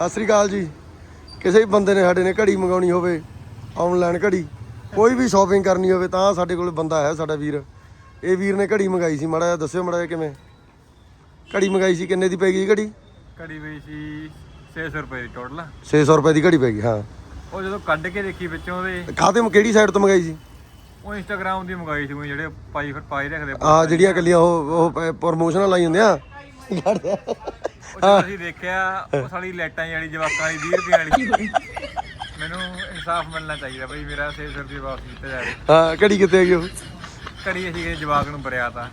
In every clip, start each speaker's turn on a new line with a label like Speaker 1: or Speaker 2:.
Speaker 1: ਸਤਿ ਸ੍ਰੀ ਅਕਾਲ ਜੀ। ਕਿਸੇ ਵੀ ਬੰਦੇ ਨੇ ਸਾਡੇ ਨੇ ਘੜੀ ਮੰਗਾਉਣੀ ਹੋਵੇ ਆਨਲਾਈਨ ਘੜੀ ਕੋਈ ਵੀ ਸ਼ਾਪਿੰਗ ਕਰਨੀ ਹੋਵੇ ਤਾਂ ਸਾਡੇ ਕੋਲ ਬੰਦਾ ਹੈ ਸਾਡਾ ਵੀਰ। ਇਹ ਵੀਰ ਨੇ ਘੜੀ ਮੰਗਾਈ ਸੀ ਮਾੜਾ ਜਿਹਾ ਦੱਸਿਓ ਮਾੜਾ ਜਿਹਾ ਕਿਵੇਂ? ਘੜੀ ਮੰਗਾਈ ਸੀ ਕਿੰਨੇ ਦੀ ਪੈ ਗਈ ਘੜੀ?
Speaker 2: ਘੜੀ ਵੀ ਸੀ 600 ਰੁਪਏ ਦੀ ਟੋਟਲ
Speaker 1: 600 ਰੁਪਏ ਦੀ ਘੜੀ ਪੈ ਗਈ ਹਾਂ।
Speaker 2: ਉਹ ਜਦੋਂ ਕੱਢ ਕੇ ਦੇਖੀ ਵਿੱਚੋਂ ਉਹਦੇ।
Speaker 1: ਖਾਤੇ ਮ ਕਿਹੜੀ ਸਾਈਡ ਤੋਂ ਮੰਗਾਈ ਸੀ?
Speaker 2: ਉਹ ਇੰਸਟਾਗ੍ਰam ਦੀ ਮੰਗਾਈ ਸੀ ਜਿਹੜੇ ਪਾਈ ਫਿਰ ਪਾਈ ਰੱਖਦੇ।
Speaker 1: ਆ ਜਿਹੜੀਆਂ ਕੱਲੀਆਂ ਉਹ ਉਹ ਪ੍ਰੋਮੋਸ਼ਨਾਂ ਲਾਈ ਹੁੰਦੇ ਆ
Speaker 2: ਜਦੋਂ ਅਸੀਂ ਦੇਖਿਆ ਉਹ ਸਾਲੀ ਲਾਈਟਾਂ ਵਾਲੀ ਜਵਾਕਾਂ ਵਾਲੀ 20 ਰੁਪਏ ਵਾਲੀ। ਮੈਨੂੰ ਇਨਸਾਫ ਮਿਲਣਾ ਚਾਹੀਦਾ ਬਈ ਮੇਰਾ 600 ਰੁਪਏ ਵਾਪਸ ਦਿੱਤਾ ਜਾਵੇ।
Speaker 1: ਹਾਂ ਘੜੀ ਕਿੱਥੇ ਗਈ ਉਹ?
Speaker 2: ਘੜੀ ਅਸੀਂ ਕਿਸੇ ਜਵਾਕ ਨੂੰ ਬਰਿਆ ਤਾਂ।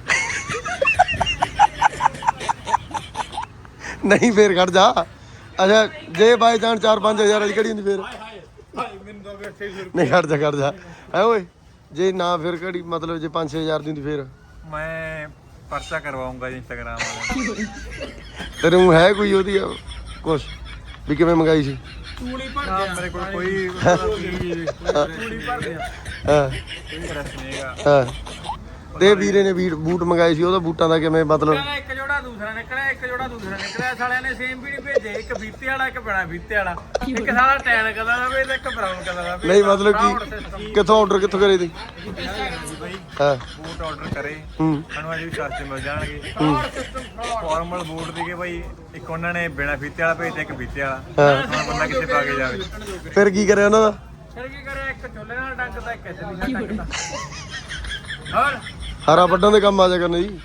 Speaker 1: ਨਹੀਂ ਫੇਰ ਖੜ ਜਾ। ਅੱਛਾ ਜੇ ਬਾਈ ਜਾਨ 4-5000 ਵਾਲੀ ਘੜੀ ਹੁੰਦੀ ਫੇਰ।
Speaker 2: ਮੈਨੂੰ ਤਾਂ ਫਿਰ 600
Speaker 1: ਨਹੀਂ ਖੜ ਜਾ ਖੜ ਜਾ। ਹੈ ਓਏ ਜੇ ਨਾ ਫਿਰ ਘੜੀ ਮਤਲਬ ਜੇ 5-6000 ਦੀ ਹੁੰਦੀ ਫੇਰ।
Speaker 2: ਮੈਂ ਪਰਚਾ ਕਰਵਾਉਂਗਾ ਜੀ ਇੰਸਟਾਗ੍ਰਾਮ ਵਾਲੇ
Speaker 1: ਤੇਰੇ ਨੂੰ ਹੈ ਕੋਈ ਉਹਦੀ ਕੁਛ? ਵੀ ਕਿਵੇਂ ਮੰਗਾਈ ਸੀ?
Speaker 2: ਨਾ ਮੇਰੇ ਕੋਲ ਕੋਈ ਤੂੜੀ ਭਰ ਦੇ
Speaker 1: ਹਾਂ।
Speaker 2: ਕੋਈ
Speaker 1: ਤੇ ਵੀਰੇ ਨੇ ਵੀਰ ਬੂਟ ਮੰਗਾਏ ਸੀ ਉਹਦਾ ਬੂਟਾਂ ਦਾ ਕਿਵੇਂ ਮਤਲਬ?
Speaker 3: ਇੱਕ ਜੋੜਾ ਦੂਸਰਾ ਨਿਕਲਿਆ ਇੱਕ ਜੋੜਾ ਦੂਸਰਾ ਨਿਕਲਿਆ। ਸਾਲਿਆਂ ਨੇ ਸੇਮ ਵੀ ਨਹੀਂ ਭੇਜੇ ਇੱਕ ਫੀਤੇ ਵਾਲਾ ਇੱਕ ਬਣਾ ਫੀਤੇ ਵਾਲਾ। ਇੱਕ ਸਾਲਾ ਟੈਨ ਕਲਰ ਦਾ ਵੇ ਇੱਕ ਬਰਾਊਨ ਕਲਰ ਦਾ ਵੇ।
Speaker 1: ਨਹੀਂ ਮਤਲਬ ਕੀ ਕਿੱਥੋਂ ਆਰਡਰ ਕਿੱਥੋਂ ਕਰੇ ਦੀ? ਹਾਂ।
Speaker 2: ਬੂਟ ਆਰਡਰ ਕਰੇ। ਸਾਨੂੰ ਅੱਜ ਵੀ ਸਸਤੇ ਮਿਲ ਜਾਣਗੇ। ਫਾਰਮਲ ਬੂਟ ਦੀਗੇ ਬਈ। ਇੱਕ ਉਹਨਾਂ ਨੇ ਬਿਨਾ ਫੀਤੇ ਵਾਲਾ ਭੇਜਿਆ ਇੱਕ ਫੀਤੇ ਵਾਲਾ।
Speaker 1: ਹਾਂ।
Speaker 2: ਬੰਦਾ ਕਿੱਥੇ ਪਾ ਕੇ ਜਾਵੇ?
Speaker 1: ਫਿਰ ਕੀ ਕਰਿਆ ਉਹਨਾਂ ਦਾ?
Speaker 3: ਫਿਰ ਕੀ ਕਰਿਆ? ਇੱਕ ਚੋਲੇ ਨਾਲ ਡੰਗਦਾ ਇੱਕ ਇੱਥੇ ਨਾਲ ਡੰਗਦਾ ਹੋਰ
Speaker 1: ਹਰਾ ਵੱਡਾਂ ਦੇ ਕੰਮ ਆ ਜਾ ਕਰਨੇ ਜੀ।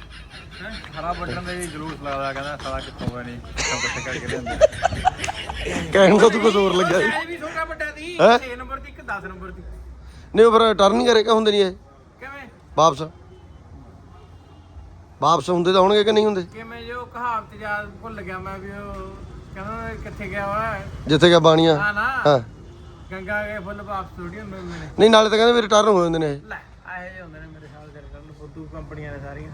Speaker 2: ਦੇ ਵੀ ਜਲੂਸ ਲੱਗਦਾ ਕਹਿੰਦਾ ਸਾਲਾ ਕਿੱਥੋਂ ਹੋਇਆ ਨਹੀਂ ਕਿੱਥੋਂ ਕਰਕੇ ਲਿਆਂਦਾ।
Speaker 1: ਕਹਿਣ ਦਾ ਤੂੰ ਕੁਝ ਹੋਰ ਲੱਗਾ ਸੀ।
Speaker 3: ਇਹ ਵੀ ਛੋਟਾ ਵੱਡਾ ਦੀ
Speaker 1: ਹੈਂ?
Speaker 3: 6 ਨੰਬਰ ਦੀ ਇੱਕ 10 ਨੰਬਰ ਦੀ।
Speaker 1: ਨਹੀਂ ਉਹ ਫਿਰ ਰਿਟਰਨ ਨਹੀਂ ਕਰੇਗਾ ਹੁੰਦੇ ਨਹੀਂ ਇਹ?
Speaker 3: ਕਿਵੇਂ?
Speaker 1: ਵਾਪਸ। ਵਾਪਸ ਹੁੰਦੇ ਤਾਂ ਹੋਣਗੇ ਕਿ ਨਹੀਂ ਹੁੰਦੇ?
Speaker 3: ਕਿਵੇਂ ਜੋ ਕਹਾਵਤ ਯਾਦ ਭੁੱਲ ਗਿਆ ਮੈਂ ਵੀ ਉਹ ਕਹਿੰਦਾ ਕਿੱਥੇ ਗਿਆ ਵਾ?
Speaker 1: ਜਿੱਥੇ ਗਿਆ ਬਾਣੀਆਂ।
Speaker 3: ਹਾਂ ਨਾ। ਗੰਗਾ ਕੇ ਫੁੱਲ ਵਾਪਸ ਥੋੜੀ ਹੁੰਦੇ ਹੁੰਦੇ ਨੇ।
Speaker 1: ਨਹੀਂ ਨਾਲੇ ਤਾਂ ਕਹਿੰਦੇ ਵੀ ਰਿਟਰਨ ਹੋ ਜਾਂਦੇ ਨੇ ਇਹ।
Speaker 3: ਲੈ ਆਏ ਹੁੰਦੇ ਨੇ ਮੇਰੇ ਦੇ ਕਰਨ ਫੁੱਦੂ ਕੰਪਨੀਆਂ ਨੇ ਸਾਰੀਆਂ।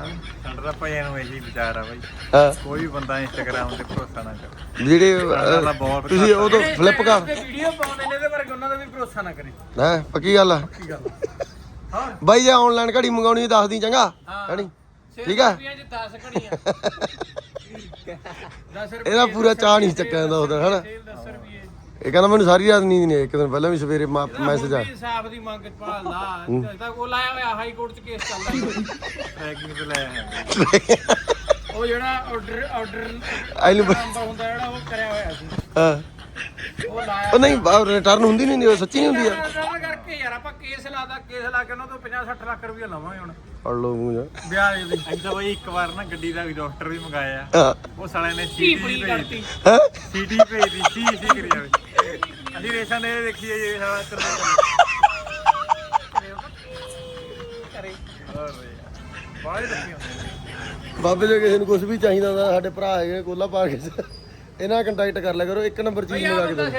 Speaker 2: ਸਾਡਾ ਤਾਂ ਭਾਈਆਂ ਨੂੰ ਇਹੀ ਵਿਚਾਰ ਆ ਬਾਈ।
Speaker 1: ਹਾਂ।
Speaker 2: ਕੋਈ ਵੀ ਬੰਦਾ ਇੰਸਟਾਗ੍ਰਾਮ ਤੇ ਭਰੋਸਾ ਨਾ ਕਰੇ।
Speaker 1: ਜਿਹੜੇ ਅਹ,
Speaker 2: ਬਹੁਤ
Speaker 1: ਤੁਸੀਂ ਉਹ ਤੋਂ ਫਲਿੱਪ ਕਰ।
Speaker 3: ਵੀਡੀਓ ਪਾਉਂਦੇ ਨੇ ਇਹਦੇ ਵਰਗੇ ਉਹਨਾਂ ਦਾ ਵੀ ਭਰੋਸਾ ਨਾ ਕਰੀ।
Speaker 1: ਹੈ ਪੱਕੀ ਗੱਲ ਆ?
Speaker 3: ਕੀ ਗੱਲ ਹਾਂ।
Speaker 1: ਬਾਈ ਜੇ ਆਨਲਾਈਨ ਘੜੀ ਮੰਗਾਉਣੀ ਦੱਸ ਦੀ ਚੰਗਾ। ਹੈਨੀ ਠੀਕ ਆ?
Speaker 3: ਰੁਪਈਆਂ 'ਚ 10 ਘੜੀਆਂ। 10 ਰੁਪਏ
Speaker 1: ਇਹਦਾ ਪੂਰਾ ਚਾਹ ਨਹੀਂ ਚੱਕਿਆ ਜਾਂਦਾ ਉਹਦਾ ਹਨਾ?
Speaker 3: ਸੇਲ 10 ਰੁਪਏ
Speaker 1: ਇਹ ਕਹਿੰਦਾ ਮੈਨੂੰ ਸਾਰੀ ਰਾਤ ਨੀਂਦ ਨਹੀਂ ਆਈ ਇੱਕ ਦਿਨ ਪਹਿਲਾਂ ਵੀ ਸਵੇਰੇ ਮੈਸੇਜ ਆ
Speaker 3: ਇਨਸਾਫ ਦੀ ਮੰਗ ਉਹ ਲਾਇਆ ਹੋਇਆ ਹਾਈ ਕੋਰਟ 'ਚ ਕੇਸ ਚੱਲਦਾ ਜੀ।
Speaker 2: ਟਰੈਕਿੰਗ ਤੇ ਲੈ ਆਇਆ।
Speaker 3: ਉਹ ਜਿਹੜਾ ਆਰਡਰ ਆਰਡਰ ਨੰਬਰ ਹੁੰਦਾ ਜਿਹੜਾ ਉਹ ਕਰਿਆ ਹੋਇਆ ਸੀ।
Speaker 1: ਹਾਂ।
Speaker 3: ਉਹ ਲਾਇਆ
Speaker 1: ਉਹ ਨਹੀਂ ਰਿਟਰਨ ਹੁੰਦੀ ਨਹੀਂ ਉਹ ਸੱਚੀ ਨਹੀਂ ਹੁੰਦੀ ਆ
Speaker 3: ਰਿਟਰਨ ਕਰਕੇ ਯਾਰ ਆਪਾਂ ਕੇਸ ਲਾਦਾ ਕੇਸ ਲਾ ਕੇ ਉਹਨਾਂ ਤੋਂ 50 60 ਲੱਖ ਰੁਪਏ ਲਵਾਂਗੇ ਹੁਣ।
Speaker 1: ਪੜ ਲਓ ਮੂੰਹ ਜਾ।
Speaker 3: ਵਿਆਜ ਦੇ
Speaker 2: ਐਦਾਂ ਬਾਈ ਇੱਕ ਵਾਰ ਨਾ ਗੱਡੀ ਦਾ ਵੀ ਡਾਕਟਰ ਵੀ ਮੰਗਾਇਆ। ਉਹ ਸਾਲੇ ਨੇ
Speaker 3: ਕੀ
Speaker 2: ਸੀਟੀ
Speaker 3: ਕਰਤੀ।
Speaker 1: ਹੈਂ?
Speaker 2: ਸੀਟੀ ਭੇਜਦੀ ਸੀ ਸੀ ਕਰੀ ਜਾਵੇ ਅਸੀਂ ਰੇਸ਼ਾਂ ਨੇ ਦੇਖੀਏ ਇਹ ਸਾਲਾ ਕਰਦਾ
Speaker 3: ਕਰੇ
Speaker 2: ਬਾਹਰ ਰੱਖੀ
Speaker 1: ਬਾਬੇ ਜੇ ਕਿਸੇ ਨੂੰ ਕੁਝ ਵੀ ਚਾਹੀਦਾ ਤਾਂ ਸਾਡੇ ਭਰਾ ਹੈਗੇ ਕੋਲਾ ਪਾਰਕ 'ਚ ਇਹਨਾਂ ਕੰਟੈਕਟ ਕਰ ਲਿਆ ਕਰੋ ਇੱਕ ਨੰਬਰ ਚੀਜ਼ ਮੰਗਾ ਕੇ ਦਿਓ।